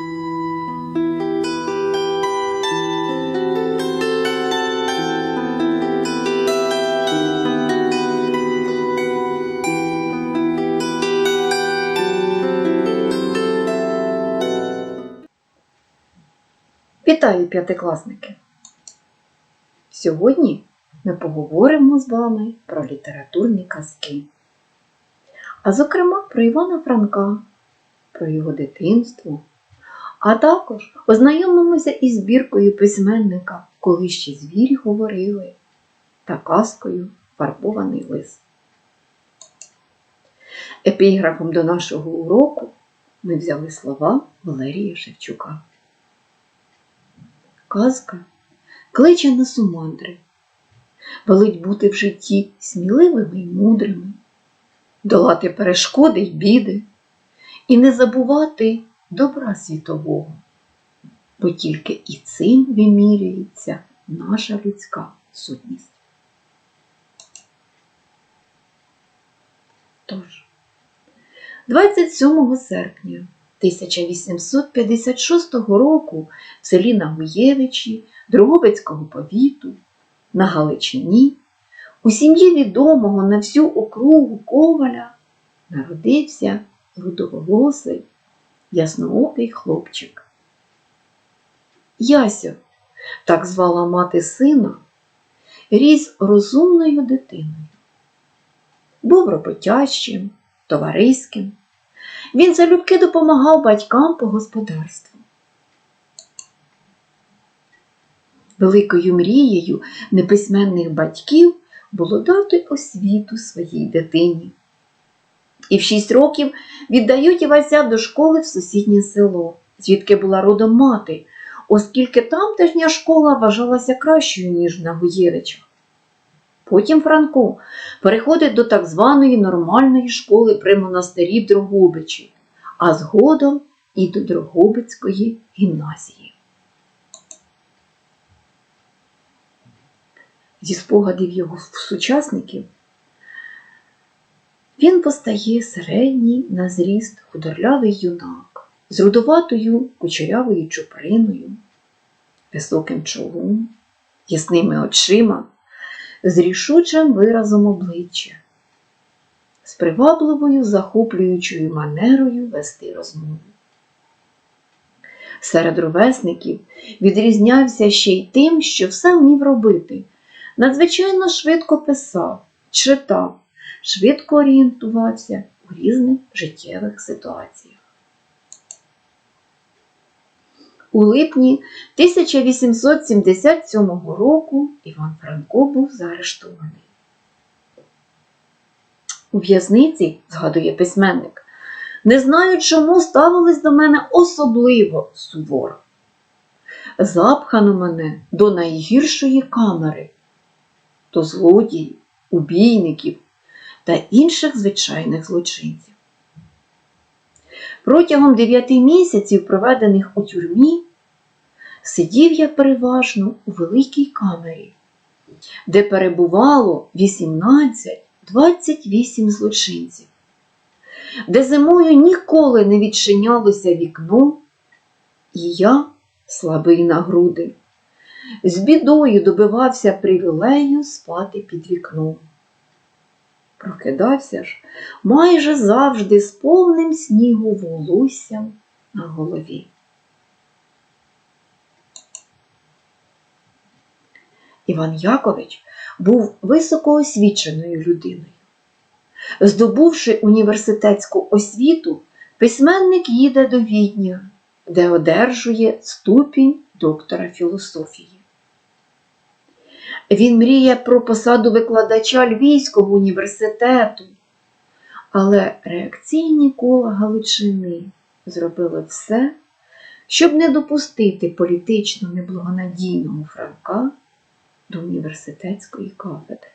Вітаю, п'ятикласники! Сьогодні ми поговоримо з вами про літературні казки. А зокрема про Івана Франка, про його дитинство, а також ознайомимося із збіркою письменника Коли ще звірі говорили та казкою Фарбований лис. Епіграфом до нашого уроку ми взяли слова Валерія Шевчука. Казка кличе нас у мандри, велить бути в житті сміливими й мудрими, долати перешкоди й біди і не забувати добра світового, бо тільки і цим вимірюється наша людська сутність. Тож, 27 серпня 1856 року в селі Нагуєвичі Дрогобицького повіту на Галичині у сім'ї відомого на всю округу Коваля народився рудоволосий ясноокий хлопчик. Яся, так звала мати сина, ріс розумною дитиною. Був роботящим, товариським. Він залюбки допомагав батькам по господарству. Великою мрією неписьменних батьків було дати освіту своїй дитині. І в шість років віддають Івася до школи в сусіднє село, звідки була родом мати, оскільки тамтешня школа вважалася кращою, ніж на Гуєвичах. Потім Франко переходить до так званої нормальної школи при монастирі Дрогобичі, а згодом і до Дрогобицької гімназії. Зі спогадів його сучасників він постає середній на зріст худорлявий юнак з рудоватою кучерявою чуприною, високим чолом, ясними очима з рішучим виразом обличчя, з привабливою захоплюючою манерою вести розмову. Серед ровесників відрізнявся ще й тим, що все вмів робити. Надзвичайно швидко писав, читав, швидко орієнтувався у різних життєвих ситуаціях. У липні 1877 року Іван Франко був заарештований. У в'язниці, згадує письменник, не знаю, чому ставились до мене особливо суворо. Запхано мене до найгіршої камери, до злодіїв, убійників та інших звичайних злочинців. Протягом дев'яти місяців, проведених у тюрмі, сидів я переважно у великій камері, де перебувало 18-28 злочинців, де зимою ніколи не відчинялося вікно, і я, слабий на груди, з бідою добивався привілею спати під вікном. Прокидався ж майже завжди з повним снігу волоссям на голові. Іван Якович був високоосвіченою людиною. Здобувши університетську освіту, письменник їде до Відня, де одержує ступінь доктора філософії. Він мріє про посаду викладача Львівського університету, але реакційні кола Галичини зробили все, щоб не допустити політично неблагонадійного Франка до університетської кафедри.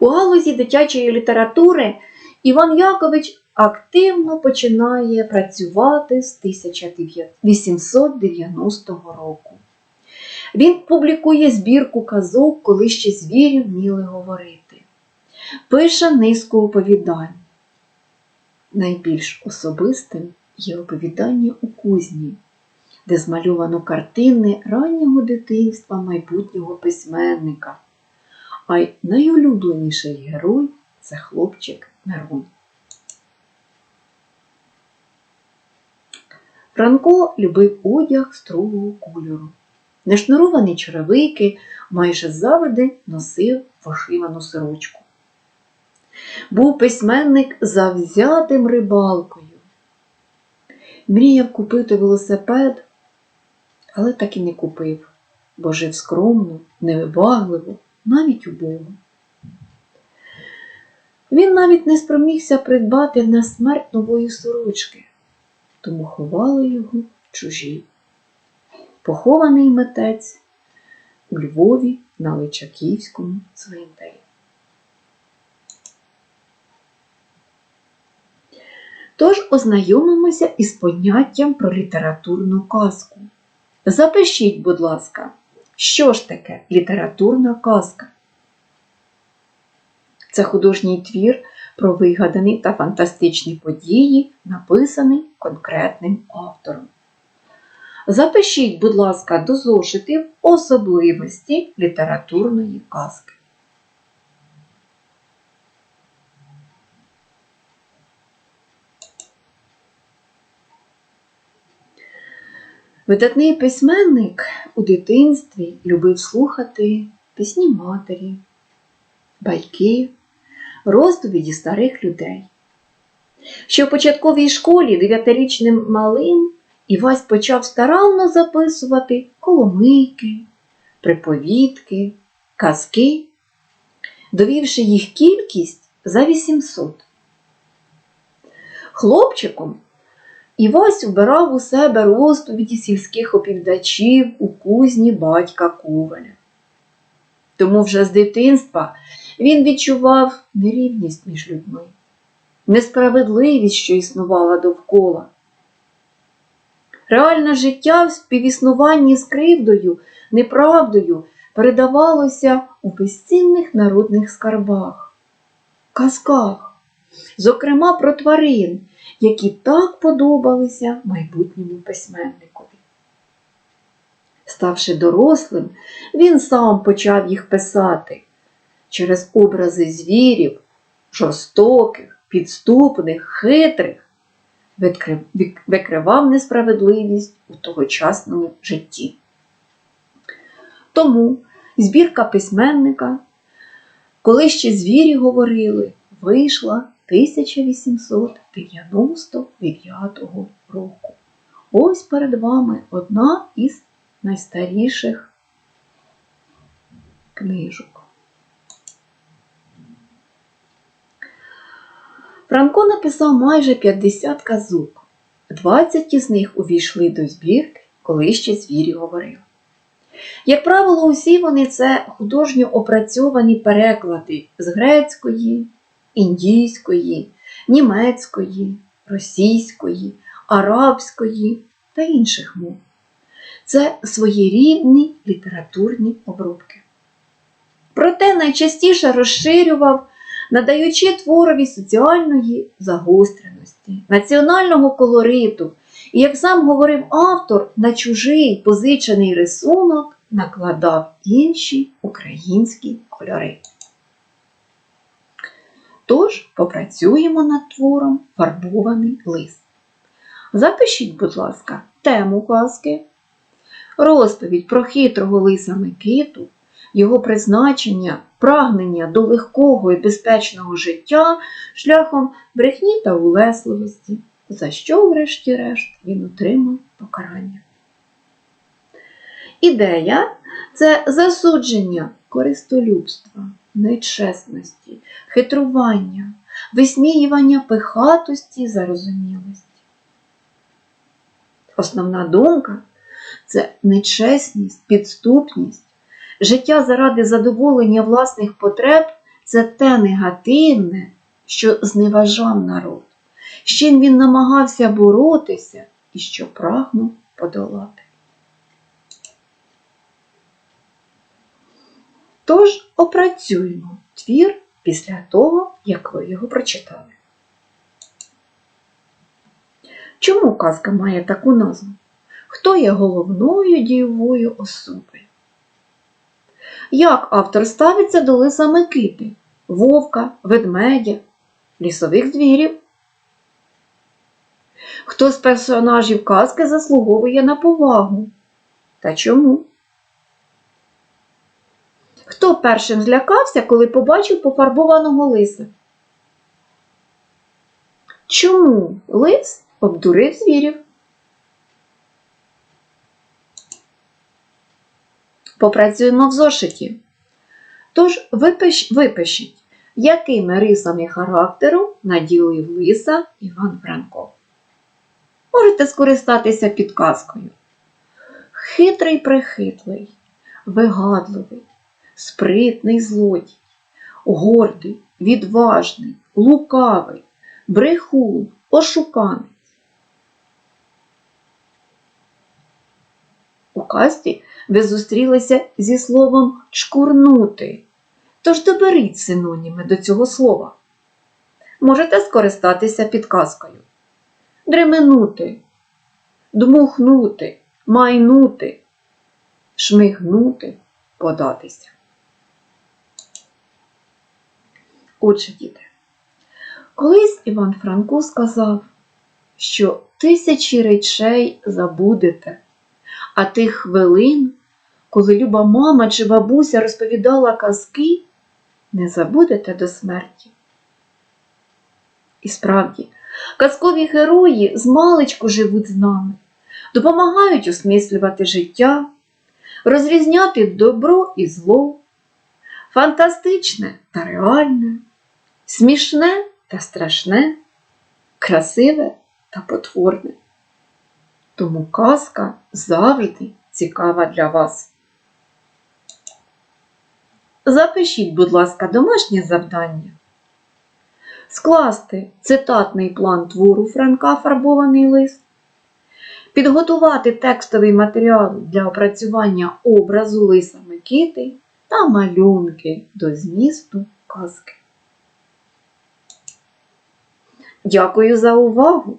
У галузі дитячої літератури Іван Якович активно починає працювати з 1890 року. Він публікує збірку казок, коли ще звірі вміли говорити, пише низку оповідань. найбільш особистим є оповідання у кузні, де змальовано картини раннього дитинства майбутнього письменника. А й найулюбленіший герой це хлопчик Мирон. Франко любив одяг строгого кольору. Нешнуровані черевики майже завжди носив вишивану сорочку. Був письменник завзятим рибалкою. Мріяв купити велосипед, але так і не купив, бо жив скромно, невибагливо, навіть убого. Він навіть не спромігся придбати на смерть нової сорочки, тому ховали його чужі. Похований митець у Львові на Личаківському цвинтарі. Тож ознайомимося із поняттям про літературну казку. Запишіть, будь ласка, що ж таке літературна казка? Це художній твір про вигадані та фантастичні події, написаний конкретним автором. Запишіть, будь ласка, до зошитів особливості літературної казки. Видатний письменник у дитинстві любив слухати пісні матері, байки, розповіді старих людей. Ще в початковій школі дев'ятирічним малим Івась почав старанно записувати коломийки, приповідки, казки, довівши їх кількість за 800. Хлопчиком Івась убирав у себе розповіді сільських оповідачів у кузні батька Коваля. Тому вже з дитинства він відчував нерівність між людьми, несправедливість, що існувала довкола. Реальне життя в співіснуванні з кривдою, неправдою передавалося у безцінних народних скарбах, казках, зокрема про тварин, які так подобалися майбутньому письменникові. Ставши дорослим, він сам почав їх писати через образи звірів, жорстоких, підступних, хитрих, викривав несправедливість у тогочасному житті. Тому збірка письменника, коли ще звірі говорили, вийшла 1899 року. Ось перед вами одна із найстаріших книжок. Франко написав майже 50 казок. 20 із них увійшли до збірки, коли ще звірі говорили. Як правило, усі вони це художньо опрацьовані переклади з грецької, індійської, німецької, російської, арабської та інших мов. Це своєрідні літературні обробки. Проте найчастіше розширював надаючи творові соціальної загостреності, національного колориту, і, як сам говорив автор, на чужий позичений рисунок накладав інші українські кольори. Тож попрацюємо над твором фарбований лист. Запишіть, будь ласка, тему казки, розповідь про хитрого лиса Микиту, його призначення, прагнення до легкого і безпечного життя шляхом брехні та улесливості, за що, врешті-решт, він отримав покарання. Ідея це засудження користолюбства, нечесності, хитрування, висміювання пихатості, зарозумілості. Основна думка це нечесність, підступність, Життя заради задоволення власних потреб це те негативне, що зневажав народ, з чим він намагався боротися і що прагнув подолати. Тож опрацюємо твір після того, як ви його прочитали. Чому казка має таку назву? Хто є головною дієвою особою? Як автор ставиться до лиса Микити, вовка, ведмедя, лісових звірів? Хто з персонажів казки заслуговує на повагу? Та чому? Хто першим злякався, коли побачив пофарбованого лиса? Чому лис обдурив звірів? Попрацюємо в зошиті. Тож випиш, випишіть, якими рисами характеру наділив лиса Іван Франко. Можете скористатися підказкою. Хитрий прихитлий, вигадливий, спритний злодій, гордий, відважний, лукавий, брехун, ошуканець. У касті ви зустрілися зі словом чкурнути. Тож доберіть синоніми до цього слова. Можете скористатися підказкою. Дременути, дмухнути, майнути, шмигнути, податися. Отже, діти, колись Іван Франко сказав, що тисячі речей забудете, а тих хвилин, коли люба мама чи бабуся розповідала казки, не забудете до смерті. І справді, казкові герої з маличку живуть з нами, допомагають осмислювати життя, розрізняти добро і зло, фантастичне та реальне, смішне та страшне, красиве та потворне. Тому казка завжди цікава для вас. Запишіть, будь ласка, домашнє завдання. Скласти цитатний план твору Франка Фарбований лист, підготувати текстовий матеріал для опрацювання образу лиса Микити та малюнки до змісту казки. Дякую за увагу!